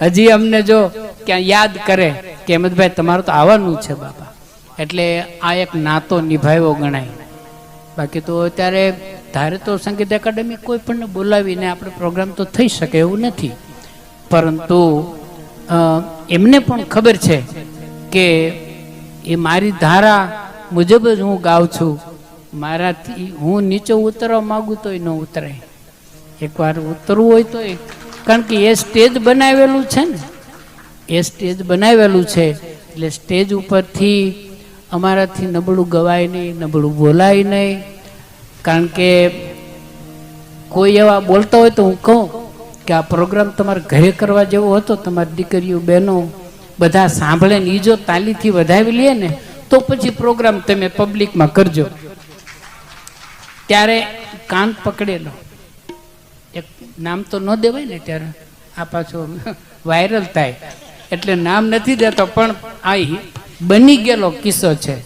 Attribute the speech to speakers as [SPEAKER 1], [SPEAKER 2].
[SPEAKER 1] હજી અમને જો ક્યાં યાદ કરે કે હેમંતભાઈ તમારે તો આવવાનું છે બાપા. એટલે આ એક નાતો નિભાવ્યો ગણાય. બાકી તો અત્યારે ધારે તો સંગીત એકેડમી કોઈ પણ બોલાવીને આપણે પ્રોગ્રામ તો થઈ શકે એવું નથી. પરંતુ એમને પણ ખબર છે કે એ મારી ધારા મુજબ જ હું ગાઉં છું. મારાથી હું નીચે ઉતરવા માગું તોય ન ઉતરાય. એકવાર ઉતરવું હોય તો કારણ કે એ સ્ટેજ બનાવેલું છે ને, એ સ્ટેજ બનાવેલું છે, એટલે સ્ટેજ ઉપરથી અમારાથી નબળું ગવાય નહીં, નબળું બોલાય નહીં. કારણ કે કોઈ એવા બોલતા હોય તો હું કહું કે આ પ્રોગ્રામ તમારે ઘરે કરવા જેવો હતો, તમારી દીકરીઓ, બહેનો બધા સાંભળે ને એ જો તાલીથી વધાવી લે ને, તો પછી પ્રોગ્રામ તમે પબ્લિકમાં કરજો. ત્યારે કાન પકડેલો. એક નામ તો ન દેવાય ને ત્યારે આ પાછો વાયરલ થાય. એટલે નામ નથી દેતો, પણ આ બની ગયેલો કિસ્સો છે.